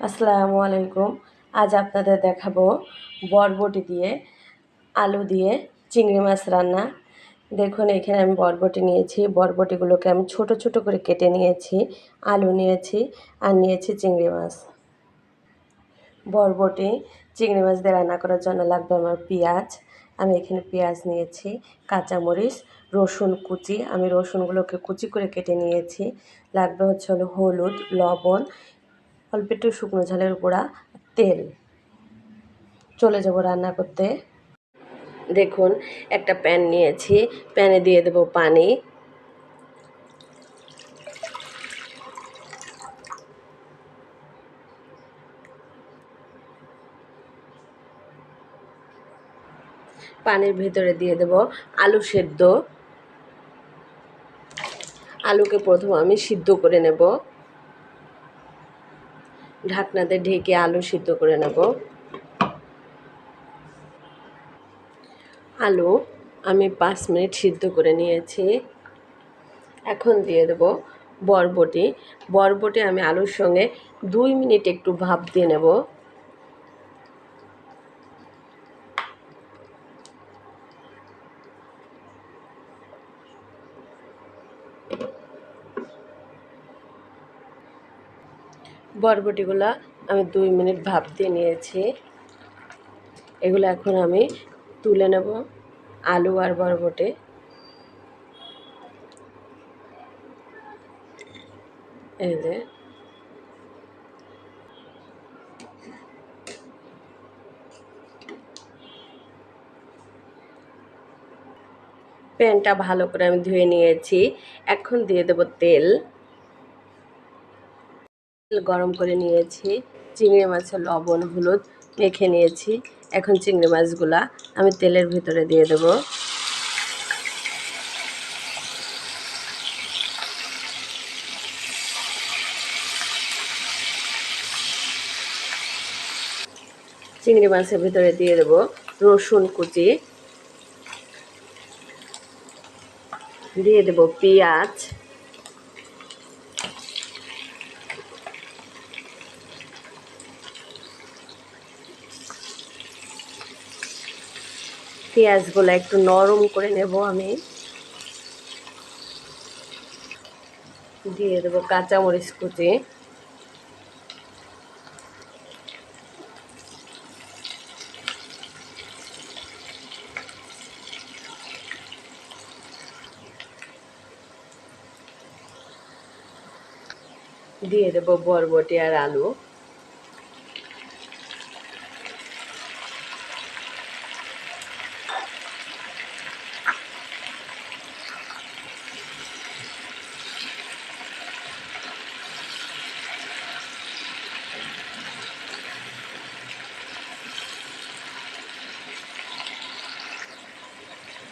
আসসালামু আলাইকুম। আজ আপনাদের দেখাবো বরবটি দিয়ে আলু দিয়ে চিংড়ি মাছ রান্না। দেখুন, এখানে আমি বরবটি নিয়েছি। বরবটিগুলোকে আমি ছোট ছোট করে কেটে নিয়েছি, আলু নিয়েছি আর নিয়েছি চিংড়ি মাছ। বরবটি চিংড়ি মাছ দিয়ে রান্না করার জন্য লাগবে আমার পেঁয়াজ। আমি এখানে পেঁয়াজ নিয়েছি, কাঁচামরিচ, রসুন কুচি। আমি রসুনগুলোকে কুচি করে কেটে নিয়েছি। লাগবে হচ্ছে হলো হলুদ, লবণ অল্প একটু শুকনো ঝালের গুঁড়া, তেল। চলে যাব রান্না করতে। দেখুন, একটা প্যান নিয়েছি। প্যানে দিয়ে দেব পানি। পানির ভেতরে দিয়ে দেব আলু সেদ্ধ। আলুকে প্রথম আমি সিদ্ধ করে নেব। ঢাকনাতে ঢেকে আলু সিদ্ধ করে নেব। আলু আমি পাঁচ মিনিট সিদ্ধ করে নিয়েছি। এখন দিয়ে দেব বরবটি। বরবটি আমি আলুর সঙ্গে দুই মিনিট একটু ভাপ দিয়ে নেব। বরবটিগুলো আমি দুই মিনিট ভাপ দিয়ে নিয়েছি। এগুলো এখন আমি তুলে নেব আলু আর বরবটি। এই যে। প্যানটা ভালো করে আমি ধুয়ে নিয়েছি। এখন দিয়ে দেব তেল। তেল গরম করে নিয়েছি। চিংড়ি মাছের লবণ, হলুদ মেখে নিয়েছি। এখন চিংড়ি মাছগুলা আমি তেলের ভিতরে দিয়ে দেব। চিংড়ি মাছের ভিতরে দিয়ে দেব রসুন কুচি। দিয়ে দেব পেঁয়াজ। পেঁয়াজগুলো একটু নরম করে নেব আমি। দিয়ে দেবো কাঁচামরিচ কুচি। দিয়ে দেবো বরবটি আর আলু।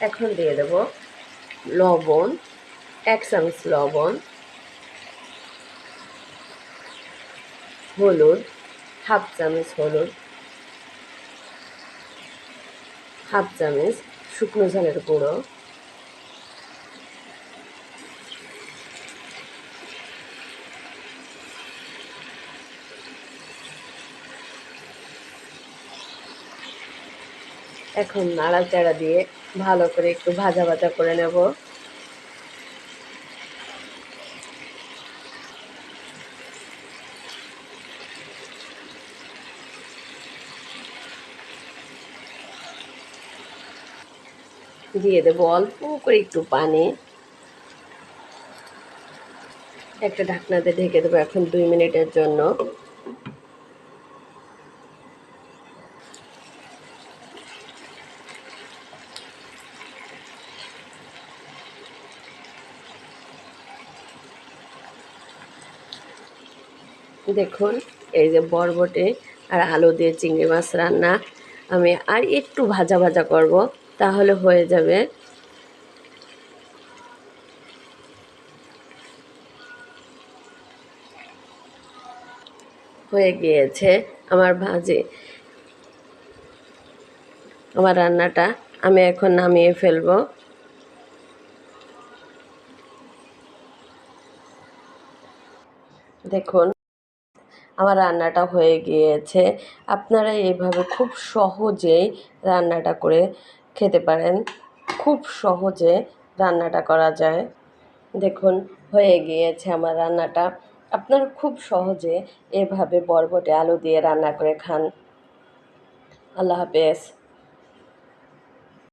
এখন দিয়ে দেব লবণ, এক চামচ লবণ, হলুদ, হাফ চামচ হলুদ, হাফ চামচ শুকনো ঝালের গুঁড়ো এখন নাড়াচাড়া দিয়ে ভালো করে একটু ভাজা ভাজা করে নেব। দিয়ে দেবো অল্প করে একটু পানি। একটা ঢাকনাতে ঢেকে দেবো এখন দুই মিনিটের জন্য। দেখুন, এই যে বরবটে আর আলু দিয়ে চিংড়ি মাছ রান্না। আমি আর একটু ভাজা ভাজা করব, তাহলে হয়ে যাবে। হয়ে গিয়েছে আমার ভাজি। আমার রান্নাটা আমি এখন নামিয়ে ফেলব। দেখুন আমার রান্নাটা হয়ে গিয়েছে। আপনারা এইভাবে খুব সহজেই রান্নাটা করে খেতে পারেন। খুব সহজে রান্নাটা করা যায়। দেখুন, হয়ে গিয়েছে আমার রান্নাটা। আপনারা খুব সহজে এভাবে বরবটে আলু দিয়ে রান্না করে খান। আল্লাহ হাফেজ।